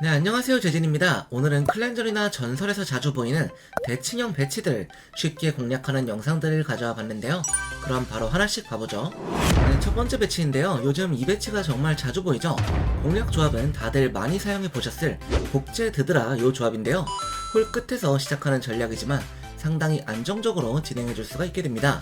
네, 안녕하세요. 재진입니다. 오늘은 클렌저리나 전설에서 자주 보이는 대칭형 배치들 쉽게 공략하는 영상들을 가져와 봤는데요. 그럼 바로 하나씩 봐보죠. 네, 첫 번째 배치인데요. 요즘 이 배치가 정말 자주 보이죠? 공략 조합은 다들 많이 사용해 보셨을 복제 드드라 요 조합인데요. 홀 끝에서 시작하는 전략이지만 상당히 안정적으로 진행해 줄 수가 있게 됩니다.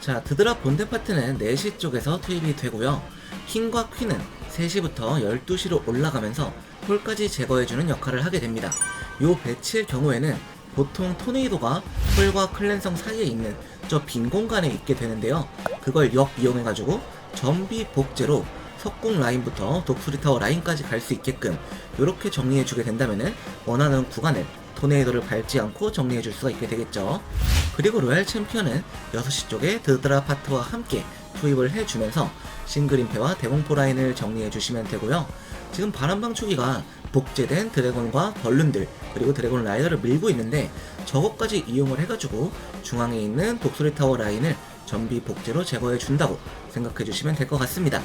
자, 드드라 본대 파트는 4시 쪽에서 투입이 되고요. 킹과 퀸은 3시부터 12시로 올라가면서 홀까지 제거해주는 역할을 하게 됩니다. 요 배치의 경우에는 보통 토네이도가 홀과 클랜성 사이에 있는 저 빈 공간에 있게 되는데요. 그걸 역 이용해가지고 전비 복제로 석궁 라인부터 독수리 타워 라인까지 갈 수 있게끔 이렇게 정리해주게 된다면은 원하는 구간을 토네이도를 밟지 않고 정리해 줄 수가 있게 되겠죠. 그리고 로얄 챔피언은 6시 쪽에 드드라 파트와 함께 투입을 해주면서 임페와 대공포 라인을 정리해 주시면 되고요. 지금 바람방추기가 복제된 드래곤과 벌룬들 그리고 드래곤 라이더를 밀고 있는데 저것까지 이용을 해가지고 중앙에 있는 독수리 타워 라인을 전비 복제로 제거해 준다고 생각해 주시면 될 것 같습니다.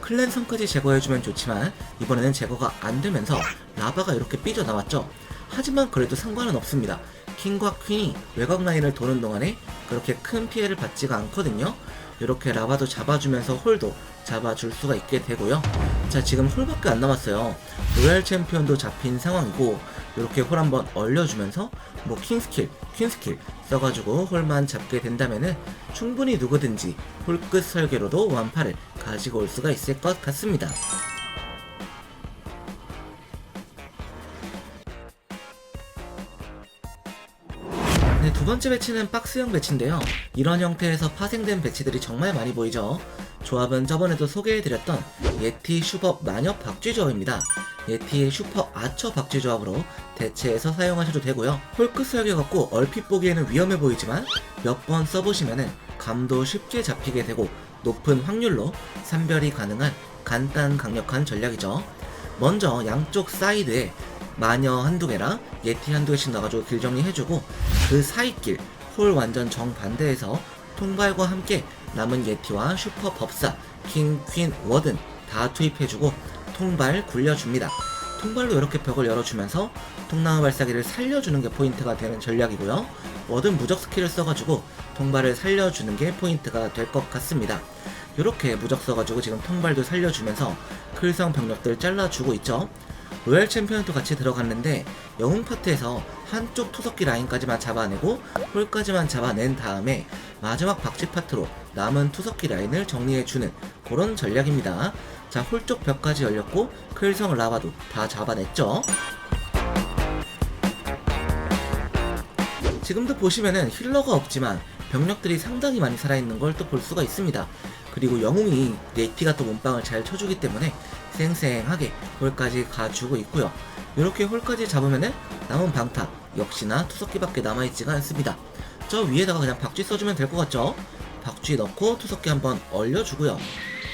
클랜성까지 제거해 주면 좋지만 이번에는 제거가 안 되면서 라바가 이렇게 삐져나왔죠. 하지만 그래도 상관은 없습니다. 킹과 퀸이 외곽 라인을 도는 동안에 그렇게 큰 피해를 받지가 않거든요. 이렇게 라바도 잡아주면서 홀도 잡아줄 수가 있게 되고요. 자 지금 홀밖에 안 남았어요. 로얄 챔피언도 잡힌 상황이고 이렇게 홀 한번 얼려주면서 뭐 킹스킬, 퀸스킬 써가지고 홀만 잡게 된다면은 충분히 누구든지 홀 끝 설계로도 완파를 가지고 올 수가 있을 것 같습니다. 번째 배치는 박스형 배치인데요. 이런 형태에서 파생된 배치들이 정말 많이 보이죠. 조합은 저번에도 소개해드렸던 예티 슈퍼 마녀 박쥐 조합입니다. 예티의 슈퍼 아처 박쥐 조합으로 대체해서 사용하셔도 되고요. 홀크 설계 갖고 얼핏 보기에는 위험해 보이지만 몇 번 써보시면은 감도 쉽게 잡히게 되고 높은 확률로 산별이 가능한 간단 강력한 전략이죠. 먼저 양쪽 사이드에 마녀 한두 개랑 예티 한두 개씩 넣어가지고 길 정리해주고 그 사이 길, 홀 완전 정반대에서 통발과 함께 남은 예티와 슈퍼 법사, 킹, 퀸, 워든 다 투입해주고 통발 굴려줍니다. 통발로 이렇게 벽을 열어주면서 통나무 발사기를 살려주는 게 포인트가 되는 전략이고요. 워든 무적 스킬을 써가지고 통발을 살려주는 게 포인트가 될 것 같습니다. 이렇게 무적 써가지고 지금 통발도 살려주면서 클성 병력들 잘라주고 있죠. 로얄 챔피언도 같이 들어갔는데 영웅 파트에서 한쪽 투석기 라인까지만 잡아내고 홀까지만 잡아낸 다음에 마지막 박쥐 파트로 남은 투석기 라인을 정리해주는 그런 전략입니다. 자, 홀 쪽 벽까지 열렸고 클성 라바도 다 잡아냈죠. 지금도 보시면은 힐러가 없지만 병력들이 상당히 많이 살아있는 걸 또 볼 수가 있습니다. 그리고 영웅이 네티가 또 몸빵을 잘 쳐주기 때문에 쌩쌩하게 홀까지 가주고 있고요. 이렇게 홀까지 잡으면은 남은 방타 역시나 투석기밖에 남아있지가 않습니다. 저 위에다가 그냥 박쥐 써주면 될 것 같죠? 박쥐 넣고 투석기 한번 얼려주고요.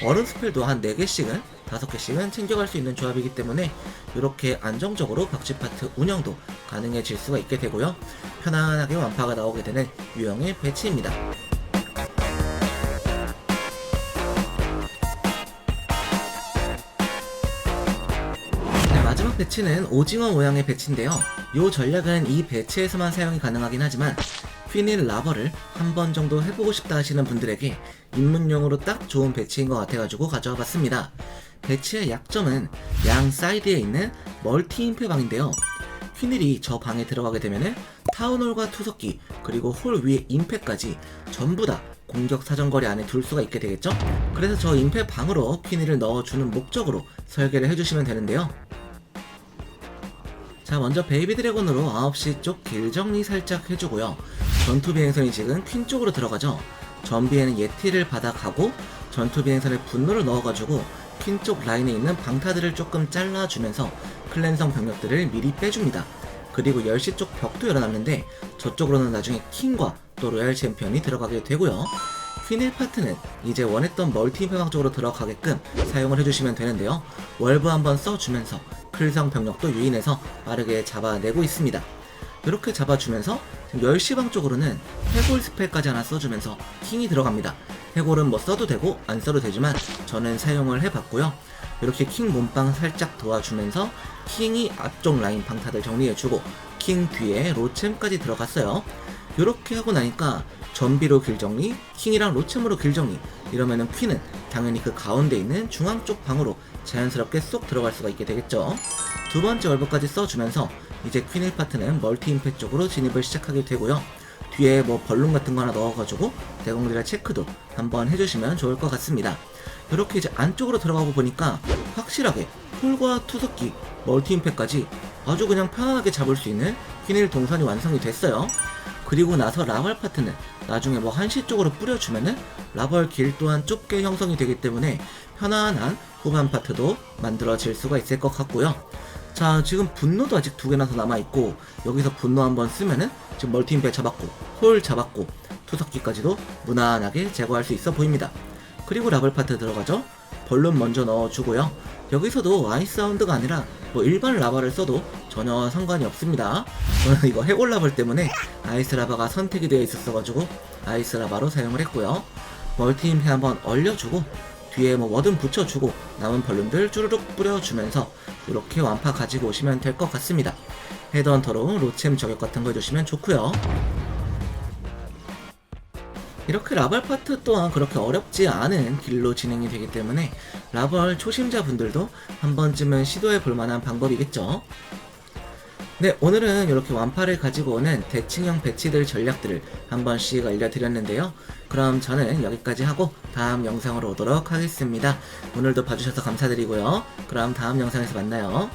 얼음 스펠도 한 4개씩은 5개씩은 챙겨갈 수 있는 조합이기 때문에 이렇게 안정적으로 박쥐 파트 운영도 가능해질 수가 있게 되고요. 편안하게 완파가 나오게 되는 유형의 배치입니다. 네, 마지막 배치는 오징어 모양의 배치인데요. 이 전략은 이 배치에서만 사용이 가능하긴 하지만 퀸일 라버를 한 번 정도 해보고 싶다 하시는 분들에게 입문용으로 딱 좋은 배치인 것 같아가지고 가져와 봤습니다. 배치의 약점은 양 사이드에 있는 멀티 임페 방인데요. 퀸일이 저 방에 들어가게 되면은 타운홀과 투석기 그리고 홀 위에 임페까지 전부 다 공격 사정거리 안에 둘 수가 있게 되겠죠? 그래서 저 임페 방으로 퀸일을 넣어주는 목적으로 설계를 해주시면 되는데요. 자 먼저 베이비 드래곤으로 9시 쪽 길 정리 살짝 해주고요 전투 비행선이 지금 퀸 쪽으로 들어가죠. 전비에는 예티를 받아가고 전투 비행선에 분노를 넣어가지고 퀸 쪽 라인에 있는 방타들을 조금 잘라주면서 클랜성 병력들을 미리 빼줍니다. 그리고 10시 쪽 벽도 열어놨는데 저쪽으로는 나중에 킹과 또 로얄 챔피언이 들어가게 되고요. 퀸 1파트는 이제 원했던 멀티 배방 쪽으로 들어가게끔 사용을 해주시면 되는데요. 월브 한번 써주면서 클성 병력도 유인해서 빠르게 잡아내고 있습니다. 이렇게 잡아주면서 지금 10시 방 쪽으로는 해골 스펠까지 하나 써주면서 킹이 들어갑니다. 해골은 뭐 써도 되고 안 써도 되지만 저는 사용을 해봤고요. 이렇게 킹 몸빵 살짝 도와주면서 킹이 앞쪽 라인 방타들 정리해주고 킹 뒤에 로챔까지 들어갔어요. 이렇게 하고 나니까 전비로 길 정리, 킹이랑 로챔으로 길 정리 이러면은 퀸은 당연히 그 가운데 있는 중앙 쪽 방으로 자연스럽게 쏙 들어갈 수가 있게 되겠죠. 두 번째 얼버까지 써주면서 이제 퀸 1파트는 멀티 임팩 쪽으로 진입을 시작하게 되고요. 뒤에 뭐 벌룬 같은 거 하나 넣어가지고 대공들의 체크도 한번 해주시면 좋을 것 같습니다. 이렇게 이제 안쪽으로 들어가고 보니까 확실하게 폴과 투석기, 멀티 임팩까지 아주 그냥 편안하게 잡을 수 있는 퀸1 동선이 완성이 됐어요. 그리고 나서 라벌 파트는 나중에 뭐 한시 쪽으로 뿌려주면은 라벌 길 또한 좁게 형성이 되기 때문에 편안한 후반 파트도 만들어질 수가 있을 것 같고요. 자, 지금 분노도 아직 두 개나 더 남아있고, 여기서 분노 한번 쓰면은, 지금 멀티임팩 잡았고, 홀 잡았고, 투석기까지도 무난하게 제거할 수 있어 보입니다. 그리고 라벨 파트 들어가죠? 벌룬 먼저 넣어주고요. 여기서도 아이스 사운드가 아니라, 뭐 일반 라바를 써도 전혀 상관이 없습니다. 저는 이거 해골 라벌 때문에 아이스 라바가 선택이 되어 있었어가지고, 아이스 라바로 사용을 했고요. 멀티임팩 한번 얼려주고, 뒤에 뭐 뭐든 붙여주고 남은 벌룬들 쭈르륵 뿌려주면서 이렇게 완파 가지고 오시면 될 것 같습니다. 헤드헌터로 로챔 저격 같은 거 해주시면 좋고요. 이렇게 라벌 파트 또한 그렇게 어렵지 않은 길로 진행이 되기 때문에 라벌 초심자분들도 한 번쯤은 시도해 볼 만한 방법이겠죠. 네, 오늘은 이렇게 완파를 가지고 오는 대칭형 배치들 전략들을 한 번씩 알려드렸는데요. 그럼 저는 여기까지 하고 다음 영상으로 오도록 하겠습니다. 오늘도 봐주셔서 감사드리고요. 그럼 다음 영상에서 만나요.